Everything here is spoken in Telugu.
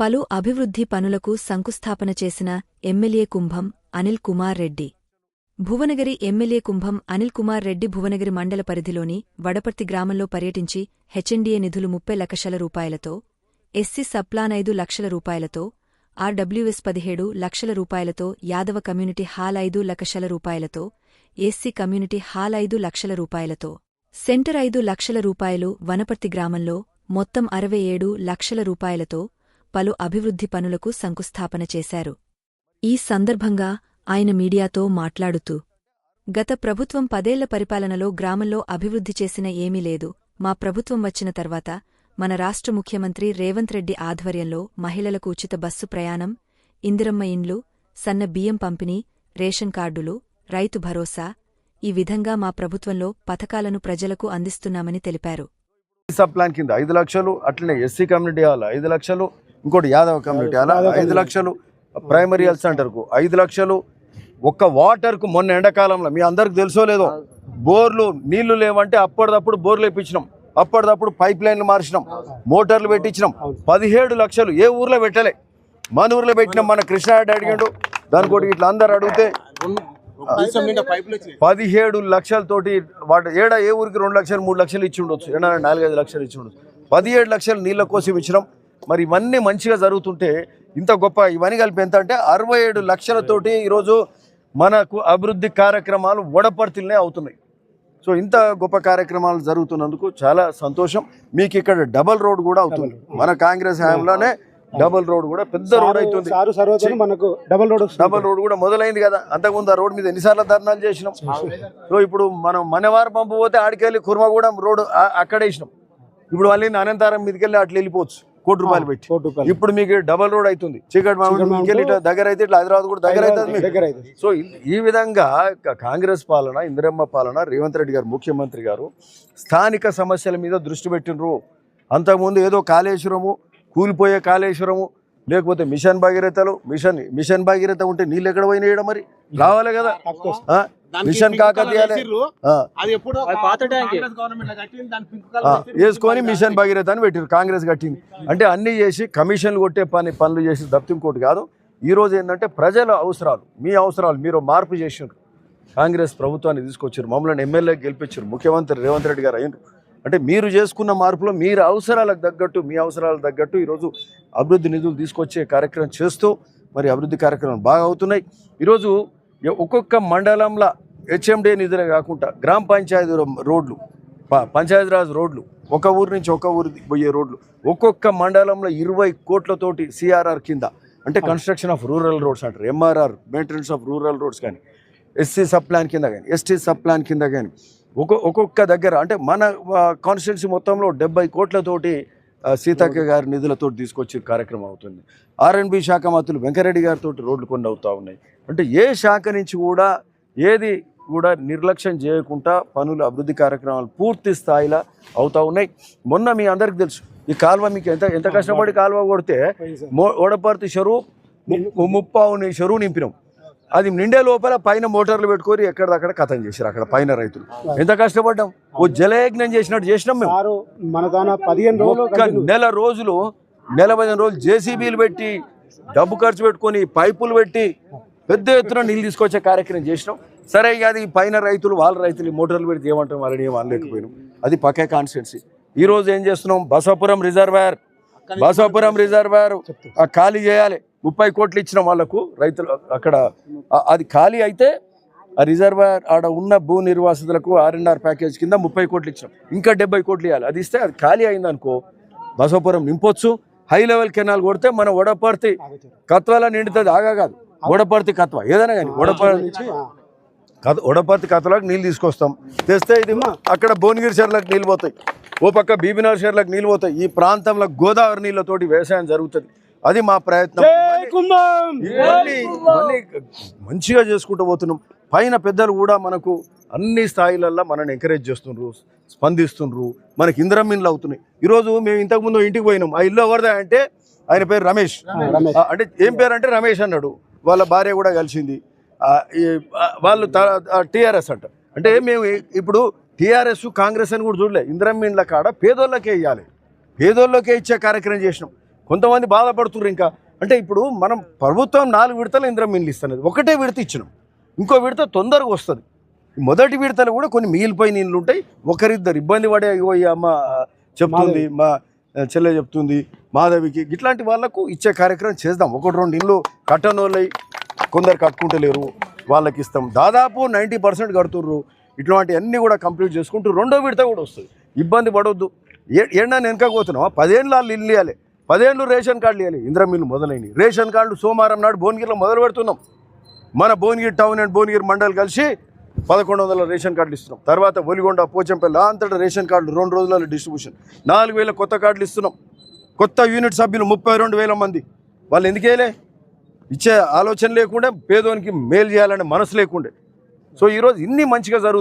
పలు అభివృద్ధి పనులకు శంకుస్థాపన చేసిన ఎమ్మెల్యే కుంభం అనిల్ కుమార్ రెడ్డి. భువనగిరి ఎమ్మెల్యే కుంభం అనిల్ కుమార్ రెడ్డి భువనగిరి మండల పరిధిలోని వడపర్తి గ్రామంలో పర్యటించి హెచ్ఎన్డీఏ నిధులు ముప్పై లక్షల రూపాయలతో ఎస్సీ సప్లాన్ ఐదు లక్షల రూపాయలతో ఆర్డబ్ల్యూఎస్ పదిహేడు లక్షల రూపాయలతో యాదవ కమ్యూనిటీ హాల్ ఐదు లక్షల రూపాయలతో ఎస్సీ కమ్యూనిటీ హాల్ ఐదు లక్షల రూపాయలతో సెంటర్ ఐదు లక్షల రూపాయలు వనపర్తి గ్రామంలో మొత్తం అరవై ఏడు లక్షల రూపాయలతో పలు అభివృద్ధి పనులకు శంకుస్థాపన చేశారు. ఈ సందర్భంగా ఆయన మీడియాతో మాట్లాడుతూ గత ప్రభుత్వం పదేళ్ళ పరిపాలనలో గ్రామంలో అభివృద్ధి చేసిన ఏమీ లేదు. మా ప్రభుత్వం వచ్చిన తర్వాత మన రాష్ట్ర ముఖ్యమంత్రి రేవంత్ రెడ్డి ఆధ్వర్యంలో మహిళలకు ఉచిత బస్సు ప్రయాణం ఇందిరమ్మ ఇండ్లు సన్న బియ్యం పంపిణీ రేషన్ కార్డులు రైతు భరోసా ఈ విధంగా మా ప్రభుత్వంలో పథకాలను ప్రజలకు అందిస్తున్నామని తెలిపారు. సబ్ ప్లాన్ కింద ఐదు లక్షలు అట్లనే ఎస్సీ కమ్యూనిటీ హాల్ ఐదు లక్షలు ఇంకోటి యాదవ కమ్యూనిటీ హాల్ ఐదు లక్షలు ప్రైమరీ హెల్త్ సెంటర్కు ఐదు లక్షలు ఒక్క వాటర్కు మొన్న ఎండాకాలంలో మీ అందరికి తెలుసో లేదో బోర్లు నీళ్ళు లేవంటే అప్పటిదప్పుడు బోర్లు వేయించినాం అప్పటిదప్పుడు పైప్ లైన్లు మార్చినాం. మోటార్లు పెట్టించినాం. పదిహేడు లక్షలు ఏ ఊర్లో పెట్టలే? మన ఊర్లో పెట్టినాం మన కృష్ణారెడ్డి అడిగాడు. దానికోటి ఇట్లా అందరు అడిగితే పదిహేడు లక్షలతోటి వాటి ఏడా ఏ ఊరికి రెండు లక్షలు మూడు లక్షలు ఇచ్చి ఉండొచ్చు. ఏడా నాలుగైదు లక్షలు ఇచ్చి ఉండొచ్చు. పదిహేడు లక్షలు నీళ్ళ కోసం ఇచ్చినాం. మరి ఇవన్నీ మంచిగా జరుగుతుంటే ఇంత గొప్ప ఇవన్నీ కలిపి ఎంత అంటే అరవై ఏడు లక్షలతోటి ఈరోజు మనకు అభివృద్ధి కార్యక్రమాలు వడపర్తిలనే అవుతున్నాయి. సో ఇంత గొప్ప కార్యక్రమాలు జరుగుతున్నందుకు చాలా సంతోషం. మీకు ఇక్కడ డబల్ రోడ్ కూడా అవుతుంది. మన కాంగ్రెస్ హయాంలోనే డబల్ రోడ్ కూడా పెద్ద రోడ్ అవుతుంది. మనకు డబల్ రోడ్ డబల్ రోడ్ కూడా మొదలైంది కదా. అంతకుముందు ఆ రోడ్ మీద ఎన్నిసార్లు ధర్నాలు చేసినాం? సో ఇప్పుడు మనం మనవారు పంపు పోతే ఆడికెళ్ళి కుర్మగూడెం రోడ్ అక్కడ వేసినాం. ఇప్పుడు మళ్ళీ అనంతరం మీదకి వెళ్ళి అట్లా వెళ్ళిపోవచ్చు. కోటి రూపాయలు పెట్టి. ఇప్పుడు మీకు డబల్ రోడ్ అవుతుంది. చీకటి మామిడి దగ్గర అయితే ఇట్లా హైదరాబాద్ కూడా దగ్గర అవుతుంది. సో ఈ- విధంగా కాంగ్రెస్ పాలన ఇందిరమ్మ పాలన రేవంత్ రెడ్డి గారు ముఖ్యమంత్రి గారు స్థానిక సమస్యల మీద దృష్టి పెట్టినరు అంతకుముందు ఏదో కాళేశ్వరము కూలిపోయే కాళేశ్వరము లేకపోతే మిషన్ భగీరథలు మిషన్ మిషన్ భగీరథ ఉంటే నీళ్ళు ఎక్కడ పోయినాయడం మరి? రావాలి కదా? మిషన్ కాకతీయాలే. వేసుకొని మిషన్ భగీరథ అని పెట్టారు కాంగ్రెస్ కట్టింది. అంటే అన్ని చేసి కమిషన్లు కొట్టే పని పనులు చేసి దప్తింకోటి కాదు. ఈ రోజు ఏంటంటే ప్రజల అవసరాలు మీ అవసరాలు మీరు మార్పు చేసిండ్రు. కాంగ్రెస్ ప్రభుత్వాన్ని తీసుకొచ్చారు మమ్మల్ని ఎమ్మెల్యే గెలిపించారు ముఖ్యమంత్రి రేవంత్ రెడ్డి గారు అయినరు అంటే మీరు చేసుకున్న మార్పులో మీరు అవసరాలకు తగ్గట్టు మీ అవసరాలకు తగ్గట్టు ఈరోజు అభివృద్ధి నిధులు తీసుకొచ్చే కార్యక్రమం చేస్తూ మరి అభివృద్ధి కార్యక్రమాలు బాగా అవుతున్నాయి. ఈరోజు ఒక్కొక్క మండలంలో హెచ్ఎండే నిధులే కాకుండా గ్రామ పంచాయతీ రోడ్లు పంచాయతీరాజ్ రోడ్లు ఒక ఊరు నుంచి ఒక ఊరు పోయే రోడ్లు ఒక్కొక్క మండలంలో ఇరవై కోట్లతోటి సిఆర్ఆర్ కింద అంటే కన్స్ట్రక్షన్ ఆఫ్ రూరల్ రోడ్స్ అంటారు MRR maintenance of rural roads కానీ ఎస్సీ సబ్ ప్లాన్ కింద కానీ ఎస్టీ సబ్ ప్లాన్ కింద కానీ ఒక్కొ ఒక్కొక్క దగ్గర అంటే మన కాన్స్టిట్యున్సీ మొత్తంలో డెబ్బై కోట్లతోటి సీతక్క గారి నిధులతో తీసుకొచ్చే కార్యక్రమం అవుతుంది. ఆర్ఎన్బి శాఖ మంత్రులు వెంకరెడ్డి గారితో రోడ్లు కొన్ని అవుతూ ఉన్నాయి. అంటే ఏ శాఖ నుంచి కూడా ఏది కూడా నిర్లక్ష్యం చేయకుండా పనులు అభివృద్ధి కార్యక్రమాలు పూర్తి స్థాయిలో అవుతూ ఉన్నాయి. మొన్న మీ అందరికి తెలుసు ఈ కాలువ మీకు ఎంత ఎంత కష్టపడి కాలువ కొడితే ఓడపర్తి చెరువు ముప్పావుని చెరువు నింపినాం. అది నిండే లోపల పైన మోటార్లు పెట్టుకొని ఎక్కడిదక్కడ కథం చేశారు అక్కడ పైన రైతులు. ఎంత కష్టపడ్డాం? ఓ జలయజ్ఞం చేసినట్టు చేసినాం మేము. మన పదిహేను రోజులు ఒక్క నెల రోజులు నెల పదిహేను రోజులు జేసీబీలు పెట్టి డబ్బు ఖర్చు పెట్టుకొని పైపులు పెట్టి పెద్ద ఎత్తున నీళ్ళు తీసుకొచ్చే కార్యక్రమం చేసినాం. సరే ఇక అది పైన రైతులు వాళ్ళ రైతులు ఈ మోటార్లు పెడితే ఏమంటాం వాళ్ళని ఏం అనలేకపోయినాం. అది పక్కే కాన్స్టిట్యున్సీ ఈ రోజు ఏం చేస్తున్నాం? బసాపురం రిజర్వాయర్. బసాపురం రిజర్వాయర్ ఆ ఖాళీ చేయాలి. ముప్పై కోట్లు ఇచ్చినాం వాళ్ళకు రైతులు అక్కడ అది ఖాళీ అయితే ఆ రిజర్వాయర్ ఆడ ఉన్న భూ నిర్వాసితులకు ఆర్ఎన్ఆర్ ప్యాకేజ్ కింద ముప్పై కోట్లు ఇచ్చినాం ఇంకా డెబ్బై కోట్లు ఇవ్వాలి అది ఇస్తే అది ఖాళీ అయిందనుకో బసవపురం నింపొచ్చు. హై లెవెల్ కెనాల్ కొడితే మన వడపర్తి కత్వాల నిండుతుంది. ఆగా కాదు. వడపర్తి కత్వ. ఏదైనా కానీ వడపర్తి నుంచి కథ వడపర్తి కథలకు నీళ్ళు తీసుకొస్తాం. తెస్తే ఇది అక్కడ భువనగిరి చెర్లకు నీళ్ళు పోతాయి. ఓ పక్క బీబీనగర్ చెర్లకు నీళ్ళు పోతాయి. ఈ ప్రాంతంలో గోదావరి నీళ్ళతోటి వ్యవసాయం జరుగుతుంది. అది మా ప్రయత్నం. ఇవన్నీ ఇవన్నీ మంచిగా చేసుకుంటూ పోతున్నాం. పైన పెద్దలు కూడా మనకు అన్ని స్థాయిలల్లో మనల్ని ఎంకరేజ్ చేస్తుండ్రు స్పందిస్తుండ్రు. మనకి ఇంద్రమిన్లు అవుతున్నాయి. ఈరోజు మేము ఇంతకుముందు ఇంటికి పోయినాం. ఆ ఇల్లు ఎవరిదా అంటే ఆయన పేరు రమేష్. అంటే ఏం పేరు అంటే రమేష్ అన్నాడు. వాళ్ళ భార్య కూడా కలిసింది. ఆ, ఈ, ఆ, వాళ్ళు టీఆర్ఎస్ అంట. అంటే మేము ఇప్పుడు టీఆర్ఎస్ కాంగ్రెస్ అని కూడా చూడలే. ఇంద్రమిన్ల కాడ పేదోళ్ళకే ఇవ్వాలి పేదోళ్ళకే ఇచ్చే కార్యక్రమం చేసినాం. కొంతమంది బాధపడుతున్నారు ఇంకా. అంటే ఇప్పుడు మనం ప్రభుత్వం నాలుగు విడతలు ఇంద్రం మిల్లు ఇస్తున్నది. ఒకటే విడత ఇచ్చినాం. ఇంకో విడత తొందరగా వస్తుంది. మొదటి విడతలు కూడా కొన్ని మిగిలిపోయిన ఇండ్లు ఉంటాయి. ఒకరిద్దరు ఇబ్బంది పడే అమ్మ చెప్తుంది మా చెల్లె చెప్తుంది మాధవికి ఇట్లాంటి వాళ్ళకు ఇచ్చే కార్యక్రమం చేద్దాం. ఒకటి రెండు ఇండ్లు కట్టని వాళ్ళై కొందరు కట్టుకుంటలేరు వాళ్ళకి ఇస్తాం. దాదాపు నైంటీ పర్సెంట్ కడుతుర్రు. ఇట్లాంటి అన్నీ కూడా కంప్లీట్ చేసుకుంటూ రెండో విడత కూడా వస్తుంది. ఇబ్బంది పడవద్దు ఏ ఏడా వెనక పోతున్నావా పదేళ్ళు వాళ్ళు ఇల్లు ఇవ్వాలి పదేళ్ళు రేషన్ కార్డులు ఇవ్వాలి ఇంద్రమిల్లు మొదలైనవి. రేషన్ కార్డు సోమవారం నాడు భువనగిరిలో మొదలు పెడుతున్నాం. మన భువనగిరి టౌన్ అండ్ భువనగిరి మండలి కలిసి పదకొండు వందల రేషన్ కార్డులు ఇస్తున్నాం. తర్వాత ఒలిగొండ పోచంపల్లి అంతటా రేషన్ కార్డులు రెండు రోజుల డిస్ట్రిబ్యూషన్. నాలుగు వేల కొత్త కార్డులు ఇస్తున్నాం. కొత్త యూనిట్ సభ్యులు ముప్పై రెండు వేల మంది. వాళ్ళు ఎందుకేలే ఇచ్చే ఆలోచన లేకుండా పేదోనికి మేలు చేయాలనే మనసు లేకుండే. సో ఈరోజు ఇన్ని మంచిగా జరుగుతుంది